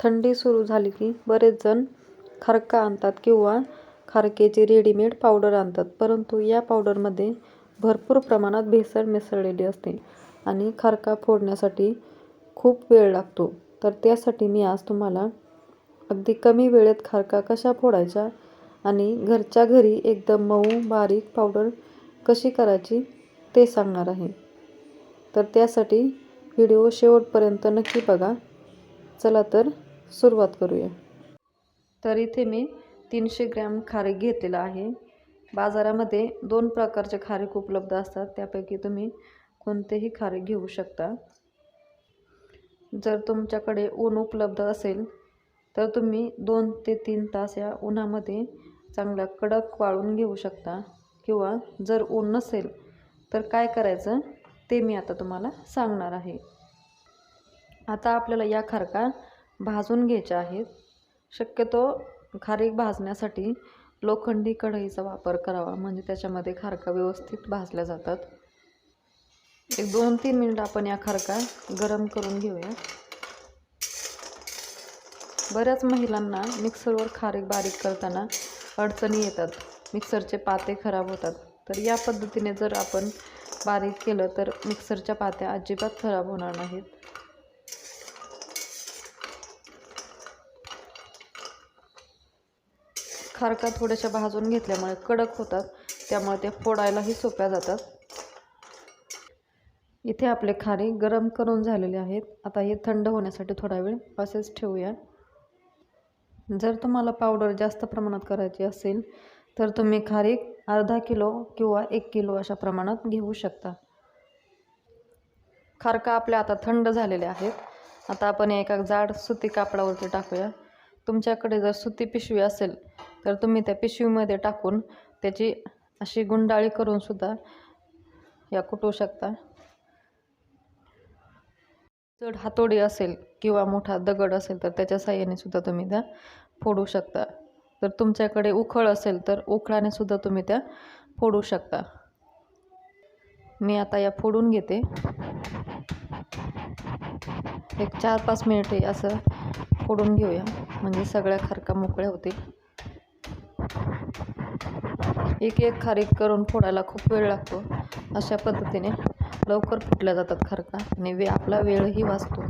थंडी सुरू झाली की बरेच जण खारका आणतात किंवा खारकेची रेडीमेड पावडर आणतात. परंतु या पावडरमध्ये भरपूर प्रमाणात भेसळ मिसळलेली असते आणि खारका फोडण्यासाठी खूप वेळ लागतो. तर त्यासाठी मी आज तुम्हाला अगदी कमी वेळेत खारका कशा फोडायच्या आणि घरच्या घरी एकदम मऊ बारीक पावडर कशी करायची ते सांगणार आहे. तर त्यासाठी व्हिडिओ शेवटपर्यंत नक्की बघा. चला तर सुरुवात करूया. तर इथे मी तीनशे ग्रॅम खारीक घेतलेला आहे. बाजारामध्ये दोन प्रकारचे खारीक उपलब्ध असतात. त्यापैकी तुम्ही कोणतेही खारीक घेऊ शकता. जर तुमच्याकडे ऊन उपलब्ध असेल तर तुम्ही दोन ते तीन तास या उन्हामध्ये चांगला कडक वाळून घेऊ शकता. किंवा जर ऊन नसेल तर काय करायचं ते मी आता तुम्हाला सांगणार आहे. आता आपल्याला या खारका भाजून घ्यायच्या आहेत. शक्यतो खारीक भाजण्यासाठी लोखंडी कढईचा वापर करावा म्हणजे त्याच्यामध्ये खारका व्यवस्थित भाजल्या जातात. एक दोन तीन मिनिट आपण या खारका गरम करून घेऊया. बऱ्याच महिलांना मिक्सरवर खारीक बारीक करताना अडचणी येतात. मिक्सरचे पाते खराब होतात. तर या पद्धतीने जर आपण बारीक केलं तर मिक्सरच्या पात्या अजिबात खराब होणार नाहीत. खारका थोड्याशा भाजून घेतल्यामुळे कडक होतात. त्यामुळे ते फोडायलाही सोप्या जातात. इथे आपले खारी गरम करून झालेले आहेत. आता हे थंड होण्यासाठी थोडा वेळ असेच ठेवूया. जर तुम्हाला पावडर जास्त प्रमाणात करायची असेल तर तुम्ही खारी अर्धा किलो किंवा एक किलो अशा प्रमाणात घेऊ शकता. खारका आपल्या आता थंड झालेले आहेत. आता आपण एका जाड सुती कापडावरती टाकूया. तुमच्याकडे जर सुती पिशवी असेल तर तुम्ही त्या पिशवीमध्ये टाकून त्याची अशी गुंडाळी करून सुद्धा या कुटू शकता. जड हातोडी असेल किंवा मोठा दगड असेल तर त्याच्या साह्याने सुद्धा तुम्ही त्या फोडू शकता. तर तुमच्याकडे उखळ असेल तर उखळाने सुद्धा तुम्ही त्या फोडू शकता. मी आता या फोडून घेते. एक चार पाच मिनिटे असं फोडून घेऊया. म्हणजे सगळ्या खारका मोकळ्या होतील. एक एक खारीक करून फोडायला खूप वेळ लागतो. अशा पद्धतीने लवकर फुटल्या जातात खारका आणि वे आपला वेळही वाचतो.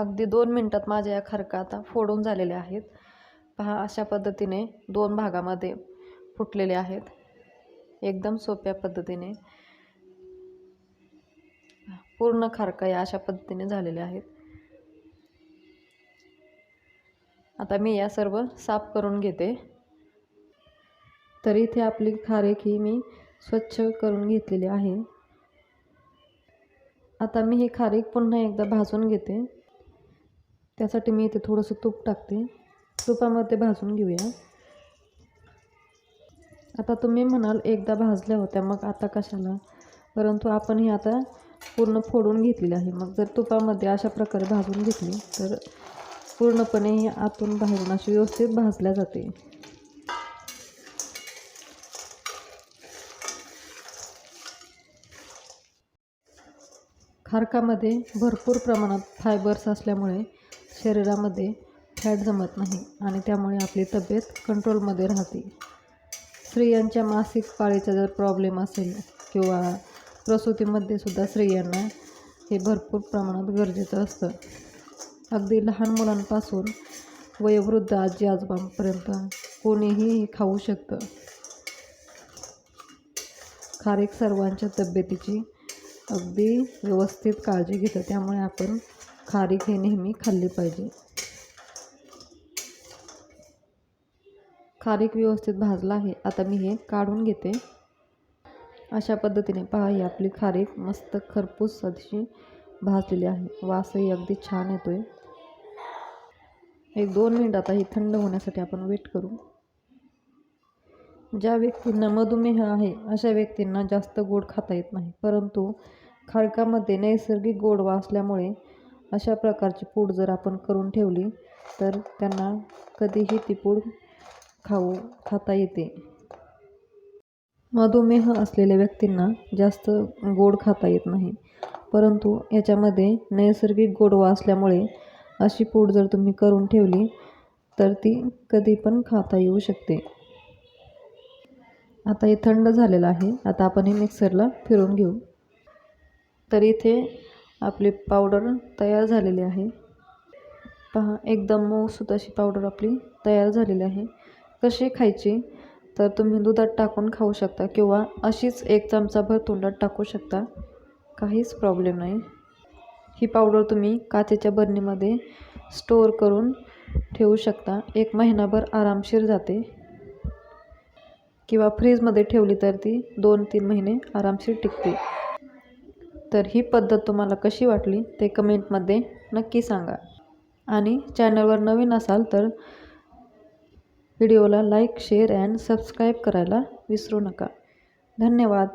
अगदी दोन मिनटात माझ्या या खरका आता फोडून झालेल्या आहेत. पहा अशा पद्धतीने दोन भागामध्ये फुटलेले आहेत. एकदम सोप्या पद्धतीने. पूर्ण खारका या अशा पद्धतीने झालेल्या आहेत. आता मी या सर्व साफ करून घेते. तर इथे आपली खारेक ही मी स्वच्छ करून घेतलेली आहे. आता मी ही खारीक पुन्हा एकदा भाजून घेते. त्यासाठी मी इथे थोडंसं तूप टाकते. तुपामध्ये भाजून घेऊया. आता तुम्ही म्हणाल एकदा भाजल्या होत्या मग आता कशाला? परंतु आपण ही आता पूर्ण फोडून घेतलेली आहे. मग जर तुपामध्ये अशा प्रकारे भाजून घेतली तर पूर्णपणे ही आतून बाहेरून अशी व्यवस्थित भाजल्या जाते. खारकामध्ये भरपूर प्रमाणात फायबर्स असल्यामुळे शरीरामध्ये फॅट जमत नाही आणि त्यामुळे आपली तब्येत कंट्रोलमध्ये राहते. स्त्रियांच्या मासिक पाळीचा जर प्रॉब्लेम असेल किंवा प्रसूतीमध्ये सुद्धा स्त्रियांना हे भरपूर प्रमाणात गरजेचं असतं. अगदी लहान मुलांपासून वयोवृद्ध आजी आजोबांपर्यंत कोणीही खाऊ शकतं. खारीक सर्वांच्या तब्येतीची अगदी व्यवस्थित काळजी घेतो त्यामुळे आपण खारीक हे नेहमी खाल्ली पाहिजे. खारीक व्यवस्थित भाजला आहे आता मी हे काढून घेते. अशा पद्धतीने पहा ही आपली खारीक मस्त खरपूस अशी भाजलेली आहे. वासही अगदी छान येतो आहे एक दोन मिनिट आता ही थंड होण्यासाठी आपण वेट करू. ज्या व्यक्तींना मधुमेह आहे अशा व्यक्तींना जास्त गोड खाता येत नाही. परंतु खारकामध्ये नैसर्गिक गोडवा असल्यामुळे अशा प्रकारची पूड जर आपण करून ठेवली तर त्यांना कधीही ती पूड खाऊ खाता येते. मधुमेह असलेल्या व्यक्तींना जास्त गोड खाता येत नाही. परंतु याच्यामध्ये नैसर्गिक गोडवा असल्यामुळे अशी पूड जर तुम्ही करून ठेवली तर ती कधी पण खाता येऊ शकते. आता हे थंड झालेलं आहे. आता आपण हे मिक्सरला फिरून घेऊ. तर इथे आपली पावडर तयार झालेली आहे. पहा एकदम मऊसूत अशी पावडर आपली तयार झालेली आहे. कशी खायची? तर तुम्ही दुधात टाकून खाऊ शकता किंवा अशीच एक चमचाभर तोंडात टाकू शकता. काहीच प्रॉब्लेम नाही. ही पावडर तुम्ही काचेच्या बरणीमध्ये स्टोअर करून ठेवू शकता. एक महिनाभर आरामशीर जाते. किंवा फ्रीजमध्ये ठेवली तर ती दोन तीन महिने आरामशीर टिकते तर ही पद्धत तुम्हाला कशी वाटली ते कमेंटमध्ये नक्की सांगा. आणि चॅनलवर नवीन असाल तर व्हिडिओला लाईक शेअर अँड सबस्क्राईब करायला विसरू नका. धन्यवाद.